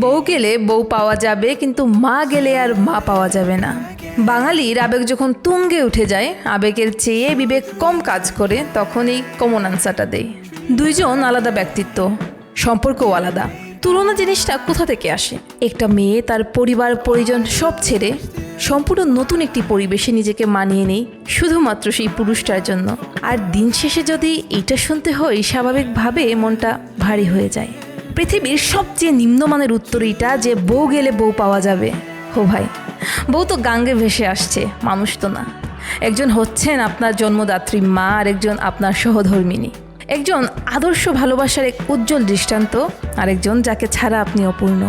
বউ গেলে বউ পাওয়া যাবে, কিন্তু মা গেলে আর মা পাওয়া যাবে না। বাঙালির আবেগ যখন তুঙ্গে উঠে যায়, আবেগের চেয়ে বিবেক কম কাজ করে তখন এই কমন আনসারটা দেয়। দুইজন আলাদা ব্যক্তিত্ব, সম্পর্কও আলাদা। তুলনা জিনিসটা কোথা থেকে আসে? একটা মেয়ে তার পরিবার পরিজন সব ছেড়ে সম্পূর্ণ নতুন একটি পরিবেশে নিজেকে মানিয়ে নেই, শুধুমাত্র সেই পুরুষটার জন্য। আর দিন শেষে যদি এটা শুনতে হয়, স্বাভাবিকভাবে মনটা ভারী হয়ে যায়। পৃথিবীর সবচেয়ে নিম্নমানের উত্তর এটা যে বউ গেলে বউ পাওয়া যাবে। হো ভাই, বউ তো গাঙ্গে ভেসে আসছে, মানুষ তো না। একজন হচ্ছেন আপনার জন্মদাত্রী মা আর একজন আপনার সহধর্মিনী। একজন আদর্শ ভালোবাসার এক উজ্জ্বল দৃষ্টান্ত, আরেকজন যাকে ছাড়া আপনি অপূর্ণ।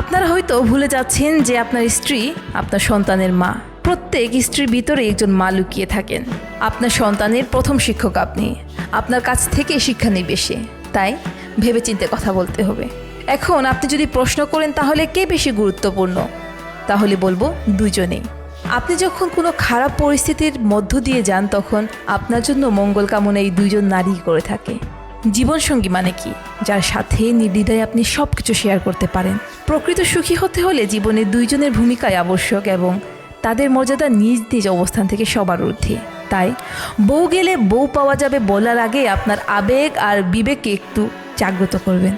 আপনারা হয়তো ভুলে যাচ্ছেন যে আপনার স্ত্রী আপনার সন্তানের মা। প্রত্যেক স্ত্রীর ভিতরে একজন মা লুকিয়ে থাকেন। আপনার সন্তানের প্রথম শিক্ষক আপনি। আপনার কাছ থেকে শিক্ষা নেবে তাই ভেবেচিন্তে কথা বলতে হবে। এখন আপনি যদি প্রশ্ন করেন, তাহলে কে বেশি গুরুত্বপূর্ণ? তাহলে বলব দুজনেই আপনি যখন কোনো খারাপ পরিস্থিতির মধ্য দিয়ে যান, তখন আপনার জন্য মঙ্গল কামনা এই দুইজন নারী করে থাকে। জীবনসঙ্গী মানে কি? যার সাথে নির্দ্বিধায় আপনি সব কিছু শেয়ার করতে পারেন। প্রকৃত সুখী হতে হলে জীবনে দুইজনের ভূমিকাই আবশ্যক এবং তাদের মর্যাদা নিজ নিজ অবস্থান থেকে সবার ঊর্ধ্বে। তাই বউ গেলে বউ পাওয়া যাবে বলার আগে আপনার আবেগ আর বিবেককে একটু জাগ্রত করবেন।